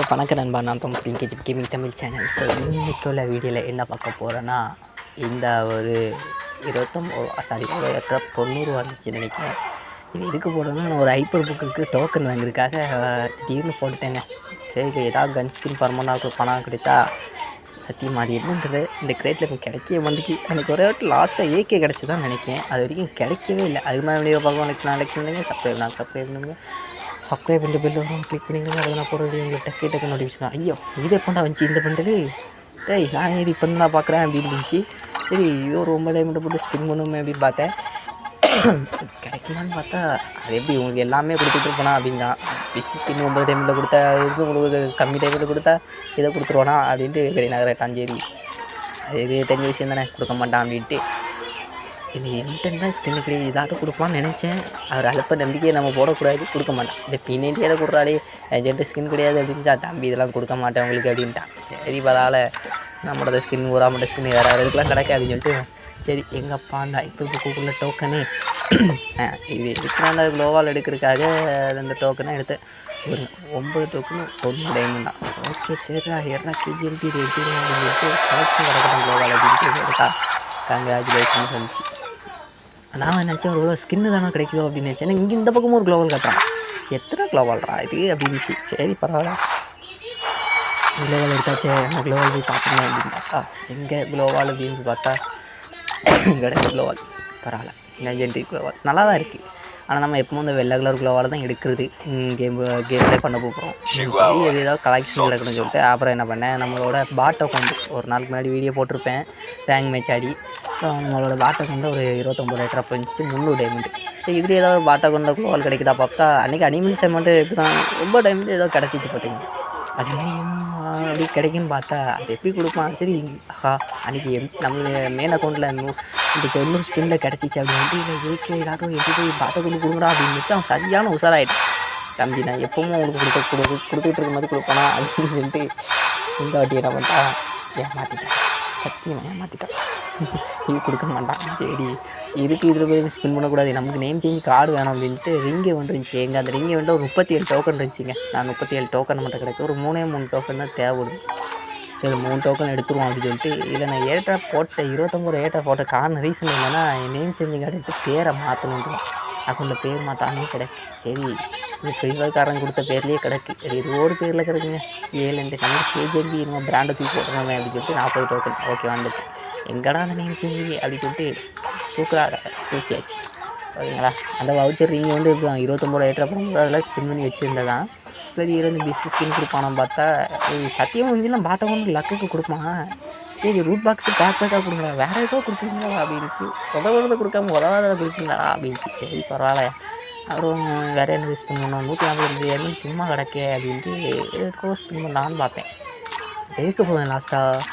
So வணக்க நண்பா நான் தான் KG gaming Tamil channel so இன்றைக்கு உள்ள வீடியோவில் என்ன பார்க்க போகிறேன்னா இந்த ஒரு இருபத்தொம்பது சாரி ஒரு எட்டரை தொண்ணூறு வந்துச்சு நினைக்கிறேன். இது எதுக்கு போடுறேன்னா நான் ஒரு ஹைப்பர் புக்குக்கு டோக்கன் வாங்குறதுக்காக திடீர்னு போட்டுட்டேங்க. சரி இது ஏதாவது கன் ஸ்கின் பர்மனாக பணம் கிடைத்தா சத்தியமாக அது என்னன்றது இந்த கிரேட்டில் இப்போ கிடைக்கவே வந்துக்கு எனக்கு ஒரே வாட்டி லாஸ்ட்டாக ஏகே கிடச்சி தான் நினைக்கிறேன். அது வரைக்கும் கிடைக்கவே இல்லை. அது மாதிரி வீடியோ பார்க்க எனக்கு நாளைக்கு பண்ணுங்க சப்ஸ்கிரைப் நான் சப்ஸ்கிரைப் பண்ணுங்க. சப்ஸ்கிரைப் பண்ணிட்டு பெல் வரும் கிளிக் பண்ணிங்கன்னா அதை நான் போகிற வீடியோ உங்களுக்கு டக்கு டக்கு நோட்டிஃபிகேஷன் ஐயோ இது எப்படா வந்துச்சு இந்த பண்டலு டேய் நான் இது இப்போ நான் பார்க்குறேன் அப்படின்னு இருந்துச்சு சரி இதோ ஒரு டைமெண்ட் போட்டு ஸ்பின் பண்ணுமே அப்படின்னு பார்த்தேன் கிடைக்குமான்னு பார்த்தா அது எப்படி உங்களுக்கு எல்லாமே கொடுத்துட்டு போனா அப்படின்னா பிஸ்டி ஸ்கின் ஒன்பது டைமில் கொடுத்தா இது உங்களுக்கு கம்மி டைமில் கொடுத்தா இதை கொடுத்துருவானா அப்படின்ட்டு பெரிய நகரட்டான் சரி அது இது தெரிஞ்ச விஷயம் தானே கொடுக்க மாட்டான் அப்படின்ட்டு இது என்கிட்ட தான் ஸ்கின் கிடையாது இதாக கொடுப்பான்னு நினச்சேன். அவர் அழுப்ப நம்பிக்கையை நம்ம போடக்கூடாது கொடுக்க மாட்டான். இந்த பின்னாடி எதை கொடுறாளே? ஏஜென்ட்டு ஸ்கின் கிடையாது அப்படின்ச்சா தம்பி இதெல்லாம் கொடுக்க மாட்டேன் உங்களுக்கு அப்படின்ட்டான். சரி பரவாயில்ல நம்மளோட ஸ்கின் ஊராமட்ட ஸ்கின் வேறு இதுக்கெலாம் கிடைக்காதுன்னு சொல்லிட்டு சரி எங்கப்பா அந்த இப்போ கூகுளில் டோக்கனு இது இருக்கிற அந்த குளோவால் எடுக்கிறதுக்காக அந்த டோக்கனை எடுத்தேன். ஒரு ஒம்பது டோக்கனு ஒன்று டைமண்ட் தான். ஓகே சரிடா எறா கேஜிஎம்பி இது சொல்லிட்டு கலெக்ஷன் கிடக்கிறேன் குளோவால் அப்படின்ட்டு எடுத்தா கங்க்ராச்சுலேஷன்ஸ் வந்துச்சு நான் நினச்சேன் ஒரு ஸ்கின்னு தானே கிடைக்குதோ அப்படின்னு நினச்சேன். இங்கே இந்த பக்கமும் ஒரு க்ளோவல் காட்டுறான் எத்தனை க்ளோவல்ரா இது அப்படின்னு சரி பரவாயில்ல. க்ளோவால் எடுத்தாச்சே நான் குளோவால் போய் பார்த்துருந்தேன் அப்படின்னு பார்த்தா எங்கே குளோவால் அப்படின்னு பார்த்தா கிடையாது குளோவால் பரவாயில்ல. லெஜெண்டரி குளோவால் நல்லா தான் இருக்குது ஆனால் நம்ம எப்பவும் இந்த வெள்ளை கலர் குளோவால் தான் எடுக்கிறது. கேம் கேம் ப்ளே பண்ண போகிறோம் சரி அது ஏதாவது கலெக்ஷன் கிடக்கணும்னு சொல்லிட்டு அப்புறம் என்ன பண்ணேன் நம்மளோட பாட்டை கொண்டு ஒரு நாளுக்கு முன்னாடி வீடியோ போட்டிருப்பேன் ரேங்க் மேட்ச் ஆடி. ஸோ நம்மளோட பாட்டை கொண்டு ஒரு இருபத்தொம்பது லிட்டர் போயிடுச்சு முந்நூறு டைமண்ட் சரி இதில் ஏதாவது ஒரு கொண்ட குலோவால் குளோவால் கிடைக்குதா பார்த்தா அன்றைக்கி அனிமல் செமெண்ட்டு எப்படி தான் ரொம்ப டைமண்ட் ஏதோ கிடச்சிச்சு பார்த்தீங்க அது அப்படி கிடைக்குன்னு பார்த்தா அது எப்படி கொடுப்பான்? சரி ஆஹா அன்றைக்கி எம் நம்ம மெயின் அக்கௌண்ட்டில் இந்த தொண்ணூறு ஸ்பின்னில் கிடச்சிச்சு அப்படின்னு இல்லை ஏகே எல்லாரும் எப்படி போய் பாட்டை கொண்டு கொடுங்கடா அப்படின்னு வச்சு அவன் சரியான உசாராயிட்டான் தம்பி நான் எப்பவும் உங்களுக்கு கொடுக்க கொடு கொடுத்துட்டு இருக்க மாதிரி கொடுப்பானா? அப்படின்னு சொல்லிட்டு இந்த வாட்டி என்ன பண்ணிட்டான்? ஏமாற்றிட்டான் சத்தியமாக ஏமாற்றிட்டான் இது கொடுக்க மாட்டான். சரி இதுக்கு இதில் போய் ஸ்பின் பண்ணக்கூடாது? நமக்கு நேம் சேஞ்ச் கார்டு வேணும் அப்படின்ட்டு ரிங்கு ஒன்று இருந்துச்சு. எங்கள் அந்த ரிங்கு வந்து ஒரு முப்பத்தி ஏழு டோக்கன் இருந்துச்சுங்க. நான் முப்பத்தி ஏழு டோக்கன் மட்டும் கிடைக்கும் ஒரு மூணே மூணு டோக்கன் தான் தேவைப்படுது. சரி மூணு டோக்கன் எடுத்துருவோம் அப்படின்னு சொல்லிட்டு இதில் நான் ஏட்டா போட்ட இருபத்தொம்பது ஏட்டா போட்ட காரணம் ரீசன் என்னென்னா என் நேம் சேஞ்சிங் கார்டு எடுத்து பேரை மாற்றணுன்ட்டு அக்கௌண்ட்டில் பேர் மாற்றாமே கிடக்கு. சரி இது ஃப்ரீ ஃபயர்காரன் கொடுத்த பேர்லேயே கிடக்கு. சரி இது ஒரு பேரில் கிடக்குங்க. ஏழு ரெண்டு நம்ம கேஜிபி நம்ம பிராண்டை தூக்கி போட்டுருந்தோம் அப்படின்னு சொல்லிட்டு நாற்பது டோக்கன் ஓகே வந்துச்சு எங்கடா அந்த நேம் சேஞ்சிங் அப்படின்னு சொல்லிட்டு தூக்குறாங்க தூக்கியாச்சு. ஓகேங்களா? அந்த வவுச்சர் நீங்கள் வந்து எப்படி இருபத்தொம்பது ரூபா ஏற்ற போகும்போது அதெல்லாம் ஸ்பின் பண்ணி வச்சுருந்ததான் சரி இருந்து பிஸ்னஸ் ஸ்கின் கொடுப்பானு பார்த்தா சத்தியம் முடிஞ்செல்லாம் பாட்டை கொண்டு லக்குக்கு கொடுப்பான். சரி ரூட் பாக்ஸு பேக் பேக்காக கொடுங்களா வேறு ஏதோ கொடுப்பீங்களா அப்படின்ச்சு உதவுறத கொடுக்காம உதவாததை கொடுப்பீங்களா அப்படின்ச்சு சரி பரவாயில்ல. அப்புறம் வேறு என்ன ஸ்பின் பண்ணோம் நூற்றி ஐம்பது ரெண்டு சும்மா கிடக்கே அப்படின்ட்டு எதுக்கோ ஸ்பின் பண்ணலான்னு பார்ப்பேன். எதுக்கு போவேன் லாஸ்ட்டாக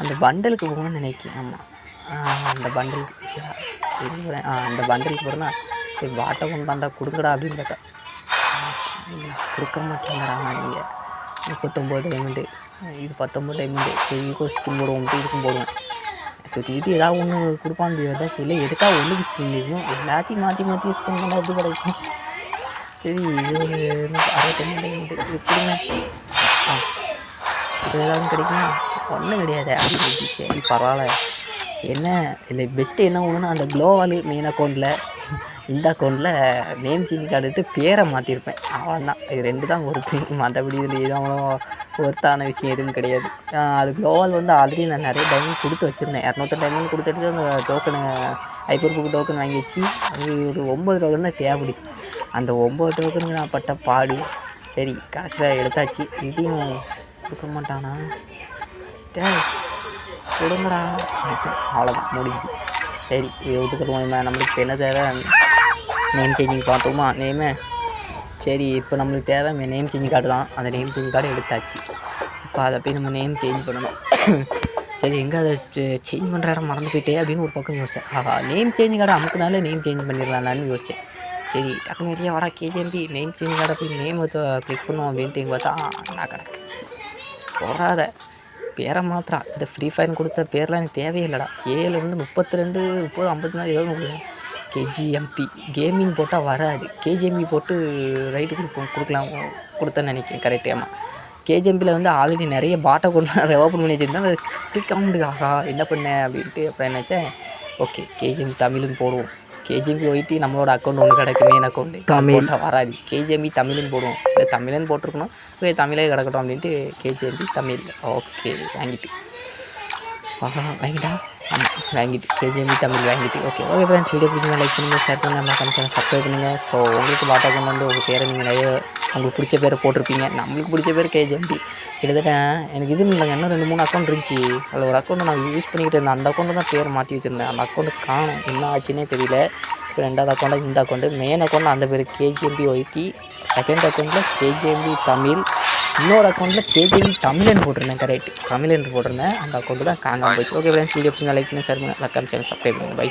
அந்த பண்டலுக்கு போகணும்னு நினைக்கிறேன் ஆமாம் அந்த பண்டலுக்கு ஆ அந்த பண்டலுக்கு போகிறேன்னா சரி வாட்டை கொண்டு கொடுங்கடா அப்படின்னு பார்த்தா கொடுக்க மாட்டேங்கடா நீங்கள் முப்பத்தொம்போது டைமண்டு இது பத்தொம்பது டைமண்டு சரி இதுக்கும் ஸ்கின் போடுவோம்ட்டு இதுக்கும் போடுவோம். சுற்றிக்கிட்டு ஏதாவது ஒன்று கொடுப்பான்னு முடியாது. சரி எதுக்காக ஒன்றுக்கு ஸ்கின் இருக்கும் எல்லாத்தையும் மாற்றி மாற்றி யூஸ் பண்ணால் எப்படி கிடைக்கும். சரி இது அறுபத்தொம்பது டைமண்டு எப்படிங்க? ஆ இது ஏதாவது கிடைக்குமா? ஒன்றும் கிடையாது. அப்படின்னு சரி பரவாயில்ல. என்ன இல்லை பெஸ்ட்டு என்ன ஒன்றுனா அந்த க்ளோவால் மெயின் அக்கௌண்ட்டில் இந்த அக்கௌண்ட்டில் நேம் சேஞ்ச் கார்டு எடுத்து பேரை மாற்றிருப்பேன் அவ்வளோதான் இது ரெண்டு தான் ஒருத்து மற்றபடி இதில் எதுவும் அவ்வளோ ஒர்த்தான விஷயம் எதுவும் கிடையாது. அது க்ளோவால் வந்து ஆல்ரெடி நான் நிறைய டைமண்ட் கொடுத்து வச்சுருந்தேன். இரநூத்தி டைமண்ட் கொடுத்துட்டு அந்த டோக்கனு ஹைப்பர் புக் டோக்கன் வாங்கி வச்சு அது ஒரு ஒம்பது டோக்கன் தான் தேவைப்படுச்சு. அந்த ஒம்பது டோக்கனுக்கு நான் பட்ட பாடு சரி கடைசியில் எடுத்தாச்சு. இதையும் கொடுக்க மாட்டானா? டே கொடுங்கடா. அவ்வளோதான் முடிஞ்சு சரி இதை விட்டு தருவோம் நம்மளுக்கு என்ன தேவை? நேம் சேஞ்சிங் பார்த்தோமா நேமு சரி இப்போ நம்மளுக்கு தேவை நேம் சேஞ்ச் கார்டு தான். அந்த நேம் சேஞ்ச் கார்டு எடுத்தாச்சு. இப்போ அதை போய் நம்ம நேம் சேஞ்ச் பண்ணணும். சரி எங்கே அதை சேஞ்ச் பண்ணுற இடம் மறந்து போயிட்டே அப்படின்னு ஒரு பக்கம் யோசிச்சேன். ஆஹா நேம் சேஞ்ச் கார்டு அமுக்குனாலே நேம் சேஞ்ச் பண்ணிடலாம்னு யோசிச்சேன். சரி டக்குனு வெளியே வாடா கேஜிஎம்பி நேம் சேஞ்ச் கார்டை போய் நேம் கிளிக் பண்ணுவோம் அப்படின்ட்டு இங்கே பார்த்தா நான் கிடக்கு. போகாத பேரை மாத்திரா இந்த ஃப்ரீ ஃபயர் கொடுத்த பேர்லாம் எனக்கு தேவையில்லடா ஏழுலேருந்து முப்பத்தி ரெண்டு முப்பது ஐம்பத்தி நாலு ஏதோ கொடுக்கலாம் கேஜிஎம்பி கேமிங் போட்டால் வராது. கேஜிஎம்பி போட்டு ரைட்டு கொடுப்போம் கொடுக்கலாம். கொடுத்தேன்னு நினைக்கிறேன் கரெக்ட் ஆமாம் கேஜிஎம்பியில் வந்து ஆல்ரெடி நிறைய பாட்டை கொண்டு ஓப்பன் பண்ணி வச்சுருந்தேன் அது கிளிக் முடியாது. ஆகா என்ன பண்ணேன் அப்படின்ட்டு அப்புறம் நினச்சேன் ஓகே கேஜிஎம் தமிழ்னு போடுவோம். கேஜிஎம்பி ஒயிட்டி நம்மளோட அக்கௌண்ட் ஒன்று கிடக்கு மெயின் அக்கௌண்ட்டு தமிழ். வராது. கேஜிஎம்பி தமிழ்னு போடுவோம். இல்லை தமிழ்னு போட்டிருக்கணும். ஓகே தமிழே கிடக்கட்டும் அப்படின்ட்டு கேஜிஎம்பி தமிழ். ஓகே வாங்கிட்டு. வாங்கிட்டா? வாங்கிட்டு கேஜிஎம்பி தமிழ் வாங்கிட்டு. ஓகே ஓகே ஃப்ரெண்ட்ஸ் வீடியோ பிடிச்சிங்க லைக் பண்ணுங்கள் ஷேர் பண்ணுங்கள் நம்ம சேனல் சப்ஸ்கிரைப் பண்ணுங்கள் ஸோ உங்களுக்கு பாட்டா கொண்டு வந்து உங்கள் பேரை நீங்கள் நிறைய உங்களுக்கு பிடிச்ச பேரை போட்டிருப்பீங்க. நம்மளுக்கு பிடிச்ச பேர் கேஜிஎம்பி கிட்டத்தட்ட எனக்கு இது இல்லைங்க இன்னும் ரெண்டு மூணு அக்கௌண்ட் இருந்துச்சு. அதில் ஒரு அக்கௌண்ட் நான் யூஸ் பண்ணிக்கிட்டு இருந்தேன். அந்த அக்கௌண்ட்டு தான் பேர் மாற்றி வச்சுருந்தேன். அந்த அக்கௌண்ட்டு காணும் என்ன ஆச்சுன்னே தெரியல. இப்போ ரெண்டாவது அக்கௌண்ட்டாக இந்த அக்கௌண்ட்டு மெயின் அக்கௌண்ட் அந்த பேர் கேஜிஎம்பி ஒய்டி செகண்ட் அக்கௌண்ட்டில் கேஜிஎம்பி தமிழ். இன்னொரு அக்கௌண்ட்டில் கேஜிஎம்பி தமிழ்னு போட்டிருந்தேன் கரெக்ட் தமிழ்னு போட்டிருந்தேன். அந்த அக்கௌண்ட்டு தான் காணாமல் போச்சு. ஓகே ஃப்ரெண்ட்ஸ் வீடியோ பிடிச்சிங்க லைக் பண்ணி ஷேர் பண்ணுங்கள் மறக்காம சேனல் சப்ஸ்கிரைப் பண்ணுங்கள் பை